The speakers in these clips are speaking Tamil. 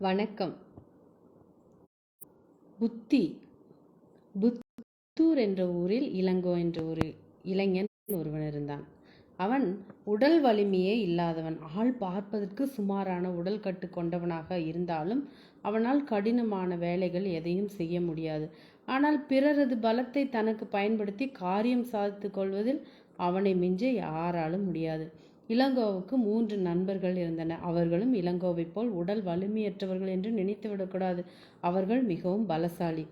வணக்கம். புத்தி. புத்தூர் என்ற ஊரில் இளங்கோ என்ற ஒரு இளைஞன் ஒருவன் இருந்தான். அவன் உடல் வலிமையே இல்லாதவன். ஆள் பார்ப்பதற்கு சுமாரான உடல் கட்டு கொண்டவனாக இருந்தாலும் அவனால் கடினமான வேலைகள் எதையும் செய்ய முடியாது. ஆனால் பிறரது பலத்தை தனக்கு பயன்படுத்தி காரியம் சாதித்து கொள்வதில் அவனை மிஞ்ச யாராலும் முடியாது. இளங்கோவுக்கு மூன்று நண்பர்கள் இருந்தனர். அவர்களும் இளங்கோவைப் போல் உடல் வலிமையற்றவர்கள் என்று நினைத்துவிடக்கூடாது அவர்கள் மிகவும் பலசாலி.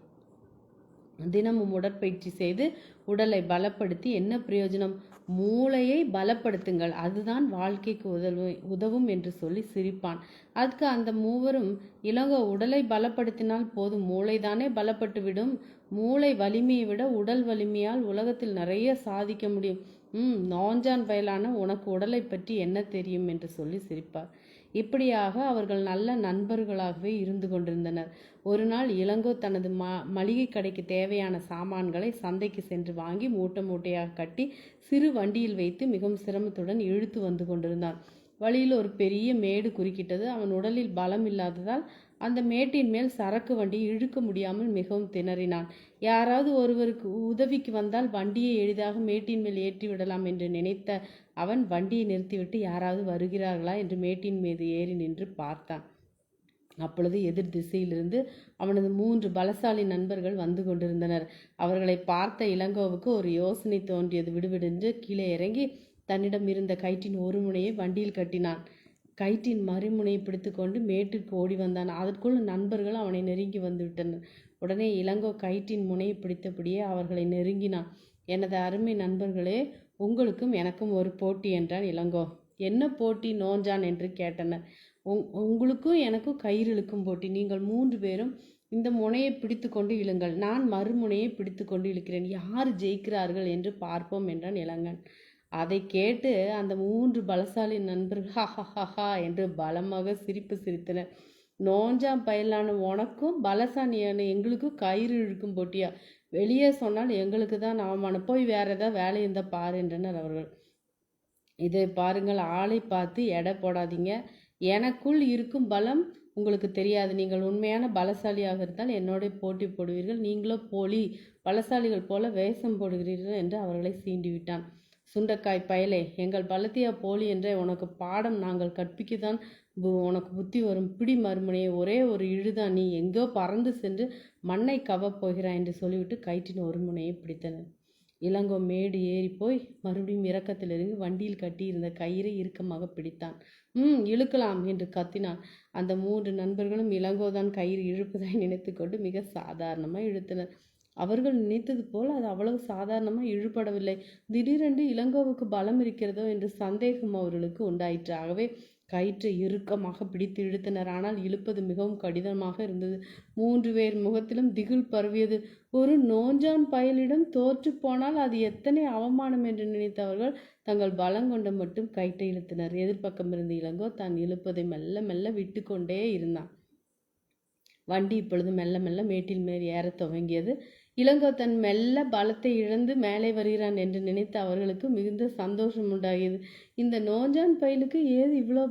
தினமும் உடற்பயிற்சி செய்து உடலை பலப்படுத்தி என்ன பிரயோஜனம்? மூளையை பலப்படுத்துங்கள். அதுதான் வாழ்க்கைக்கு உதவு உதவும் என்று சொல்லி சிரிப்பான். அதுக்கு அந்த மூவரும் இளங்கோ உடலை பலப்படுத்தினால் போதும். மூளைதானே பலப்பட்டுவிடும். மூளை வலிமையை விட உடல் வலிமையால் உலகத்தில் நிறைய சாதிக்க முடியும். ம் நோஞ்சான் பயலான உனக்கு உடலை பற்றி என்ன தெரியும் என்று சொல்லி சிரிப்பார். இப்படியாக அவர்கள் நல்ல நண்பர்களாகவே இருந்து கொண்டிருந்தனர். ஒரு நாள் இளங்கோ தனது ம மளிகை கடைக்கு தேவையான சாமான்களை சந்தைக்கு சென்று வாங்கி மூட்டை மூட்டையாக கட்டி சிறு வண்டியில் வைத்து மிகவும் சிரமத்துடன் இழுத்து வந்து கொண்டிருந்தான். வழியில் ஒரு பெரிய மேடு குறுக்கிட்டது. அவன் உடலில் பலம் இல்லாததால் அந்த மேட்டின் மேல் சரக்கு வண்டி இழுக்க முடியாமல் மிகவும் திணறினான். யாராவது ஒருவருக்கு உதவிக்கு வந்தால் வண்டியை எளிதாக மேட்டின் மேல் ஏற்றி விடலாம் என்று நினைத்த அவன் வண்டியை நிறுத்திவிட்டு யாராவது வருகிறார்களா என்று மேட்டின் மீது ஏறி நின்று பார்த்தான். அப்பொழுது எதிர் திசையிலிருந்து அவனது மூன்று பலசாலி நண்பர்கள் வந்து கொண்டிருந்தனர். அவர்களை பார்த்த இளங்கோவுக்கு ஒரு யோசனை தோன்றியது. விடுவிடென்று கீழே இறங்கி தன்னிடம் இருந்த கயிற்றின் ஒரு முனையை வண்டியில் கட்டினான். கயிற்றின் மறுமுனையை பிடித்துக்கொண்டு மேட்டிற்கு ஓடி வந்தான். அதற்குள் நண்பர்கள் அவனை நெருங்கி வந்து விட்டனர் உடனே இளங்கோ கயிற்றின் முனையை பிடித்தபடியே அவர்களை நெருங்கினான். எனது அருமை நண்பர்களே உங்களுக்கும் எனக்கும் ஒரு போட்டி என்றான் இளங்கோ. என்ன போட்டி நோஞ்சான் என்று கேட்டனர். உங்களுக்கும் எனக்கும் கயிறு இழுக்கும் போட்டி. நீங்கள் மூன்று பேரும் இந்த முனையை பிடித்து கொண்டு இழுங்கள். நான் மறுமுனையை பிடித்து கொண்டு இழுக்கிறேன். யார் ஜெயிக்கிறார்கள் என்று பார்ப்போம் என்றான் இளங்கன். அதை கேட்டு அந்த மூன்று பலசாலி நண்பர்கள் ஹஹா என்று பலமாக சிரிப்பு சிரித்தனர். நோஞ்சாம் பயலான உனக்கும் பலசாலியான எங்களுக்கும் கயிறு இழுக்கும் போட்டியா? வெளியே சொன்னால் எங்களுக்கு தான் அவமானம் போய் வேற ஏதாவது வேலை இருந்தால் பாரு என்றனர் அவர்கள். இதை பாருங்கள் ஆளை பார்த்து எடை போடாதீங்க. எனக்குள் இருக்கும் பலம் உங்களுக்கு தெரியாது. நீங்கள் உண்மையான பலசாலியாக இருந்தால் என்னோட போட்டி போடுவீர்கள். நீங்களோ போலி பலசாலிகள் போல வேஷம் போடுகிறீர்கள் என்று அவர்களை சீண்டிவிட்டான். சுண்டக்காய் பயலே எங்கள் பலத்தியா போலி என்ற உனக்கு பாடம் நாங்கள் கற்பிக்கத்தான் உனக்கு புத்தி வரும். பிடி மறுமனையை ஒரே ஒரு இழுதான் நீ எங்கோ பறந்து சென்று மண்ணை கவப் போகிறாய் என்று சொல்லிவிட்டு கயிற்றின் ஒரு முனையை பிடித்தனர் இளங்கோ மேடு ஏறி போய் மறுபடியும் இறக்கத்தில் இறங்கி வண்டியில் கட்டியிருந்த கயிறை இறுக்கமாக பிடித்தான். ம் இழுக்கலாம் என்று கத்தினான். அந்த மூன்று நண்பர்களும் இளங்கோதான் கயிறு இழுப்பதாய் நினைத்து கொண்டு மிக சாதாரணமாக இழுத்தனர். அவர்கள் நினைத்தது போல் அது அவ்வளவு சாதாரணமாக இழுபடவில்லை. திடீரென்று இளங்கோவுக்கு பலம் இருக்கிறதோ என்று சந்தேகம் அவர்களுக்கு உண்டாயிற்று. ஆகவே கயிற்றை இறுக்கமாக பிடித்து இழுத்தனர். ஆனால் இழுப்பது மிகவும் கடினமாக இருந்தது. மூன்று பேர் முகத்திலும் திகில் பரவியது. ஒரு நோஞ்சான் பயலிடம் தோற்று போனால் அது எத்தனை அவமானம் என்று நினைத்தவர்கள் தங்கள் பலம் கொண்ட மட்டும் கயிற்றை இழுத்தனர். எதிர்ப்பக்கம் இருந்த இளங்கோ தான் இழுப்பதை மெல்ல மெல்ல விட்டு கொண்டே இருந்தான். வண்டி இப்பொழுது மெல்ல மெல்ல மேட்டில் மேல் ஏற துவங்கியது. இளங்கோ தன் மெல்ல பலத்தை இழந்து மேலே வருகிறான் என்று நினைத்த அவர்களுக்கு மிகுந்த சந்தோஷம் உண்டாகியது. இந்த நோஞ்சான் பயிலுக்கு ஏது இவ்வளோ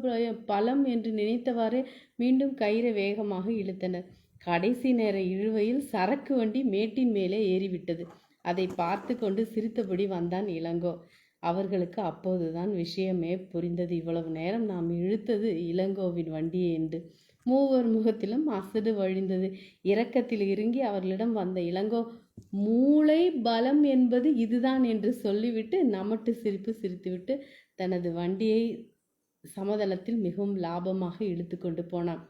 பலம் என்று நினைத்தவாறே மீண்டும் கயிறை வேகமாக இழுத்தனர். கடைசி நேர இழுவையில் சரக்கு வண்டி மேட்டின் மேலே ஏறிவிட்டது. அதை பார்த்து கொண்டு சிரித்தபடி வந்தான் இளங்கோ. அவர்களுக்கு அப்போதுதான் விஷயமே புரிந்தது. இவ்வளவு நேரம் நாம் இழுத்தது இளங்கோவின் வண்டியை என்று. மூவர் முகத்திலும் அசடு வழிந்தது. இரக்கத்தில் இறங்கி அவர்களிடம் வந்த இளங்கோ மூளை பலம் என்பது இதுதான் என்று சொல்லிவிட்டு நமட்டு சிரிப்பு சிரித்துவிட்டு தனது வண்டியை சமதளத்தில் மிகவும் லாபமாக இழுத்து கொண்டு போனான்.